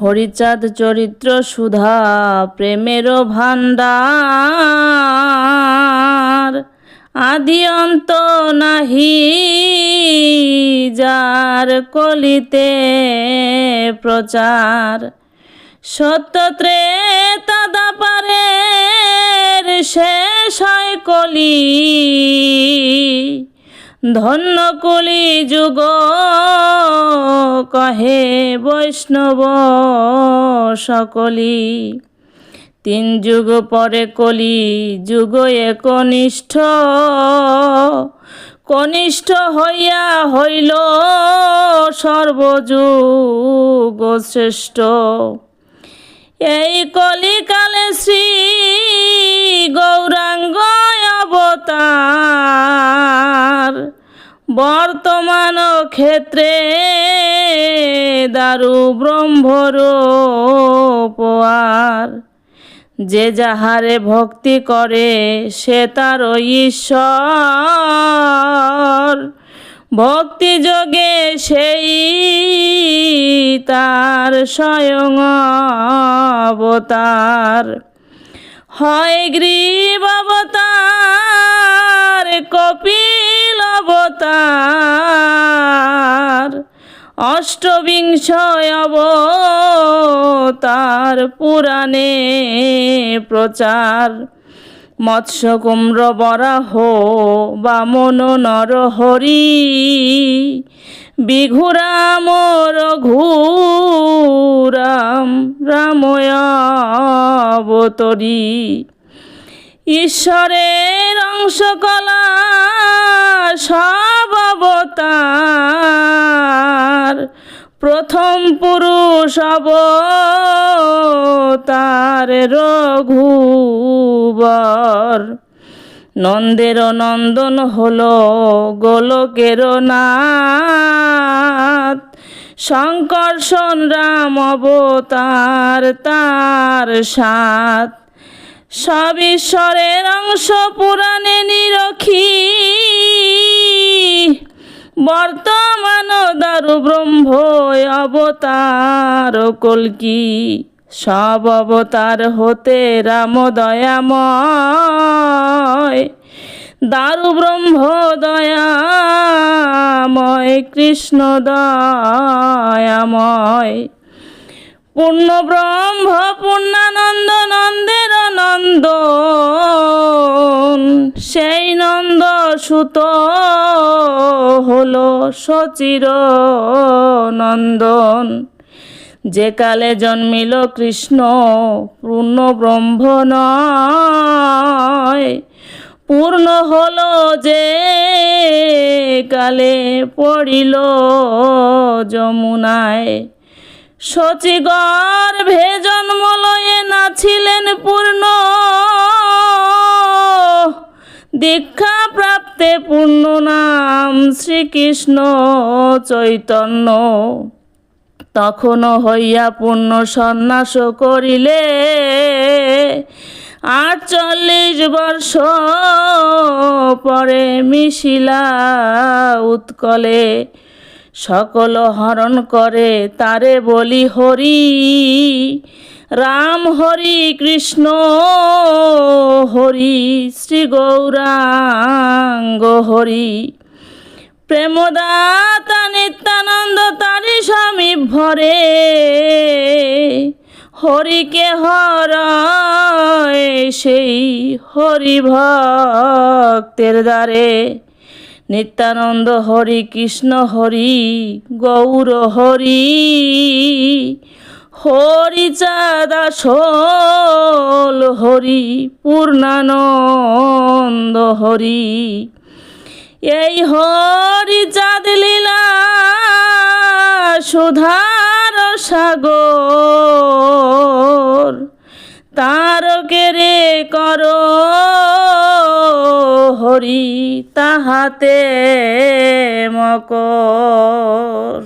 হরিচাঁদ চরিত্র সুধা, প্রেমের ভান্ডার আদি অন্ত নাহি যার কলিতে প্রচার। সত্য ত্রেতা দাপারের শেষ হয় কলি। ধন্য কলি যুগ কহে বৈষ্ণব সকলি। তিন যুগ পরে কলি, যুগ একনিষ্ঠ কনিষ্ঠ হইয়া হইল সর্বযুগ শ্রেষ্ঠ। এই কলিকালে শ্রী গৌরাঙ্গ অবতার। বর্তমান ক্ষেত্রে দারু ব্রহ্মর পোয়ার যে যাহারে ভক্তি করে, সে তার ঈশ্বর। ভক্তি যোগে সেই তার স্বয়ং অবতার। হয় গ্রীব অবতার, কপিল অবতার। অষ্টবিংশ অবতার পুরাণে প্রচার। মৎস্য কুম্র বরাহ বামন নরহরি বিঘুরাম রঘুরাম রাময় অবতরী ঈশ্বরের অংশকলা সব অবতার প্রথম পুরুষ অবতার রঘুবর। নন্দের নন্দন হলো গোলকের নাথ। শঙ্কর্ষণ রাম অবতার তার সাত সব ঈশ্বরের অংশ পুরাণে নিরখি। বর্তমান দারু ব্রহ্ম অবতার কলকি সব অবতার হতে রাম দয়াময়। দারু ব্রহ্ম দয়াময়, কৃষ্ণ দয়াময়। পূর্ণ ব্রহ্ম, পূর্ণানন্দ সুত হলো সচির নন্দন যে কালে জন্মিল কৃষ্ণ, পূর্ণ ব্রহ্ম পূর্ণ হলো যে কালে পড়িল যমুনায়। সচি গর্ভে জন্ম লয়ে নাছিলেন পূর্ণ দীক্ষা প্রাপ্তে পূর্ণ নাম শ্রীকৃষ্ণ চৈতন্য। তখনও হইয়া পূর্ণ সন্ন্যাস করিলে আটচল্লিশ বর্ষ পরে মিশিলা উৎকলে। সকল হরণ করে তারে বলি হরি, রাম হরি, কৃষ্ণ হরি, শ্রী গৌরাঙ্গ হরি। প্রেমদাতা নিত্যানন্দ তারি স্বামী ভরে হরিকে হর সেই হরি ভক্তের দ্বারে। নিত্যানন্দ হরি কৃষ্ণ হরি, গৌর হরি হরি চাঁদা সোল হরি, পূর্ণানন্দ হরি। এই হরি চাঁদ লীলা সুধার সাগর, তারকেরে কর তাহাতে মকর।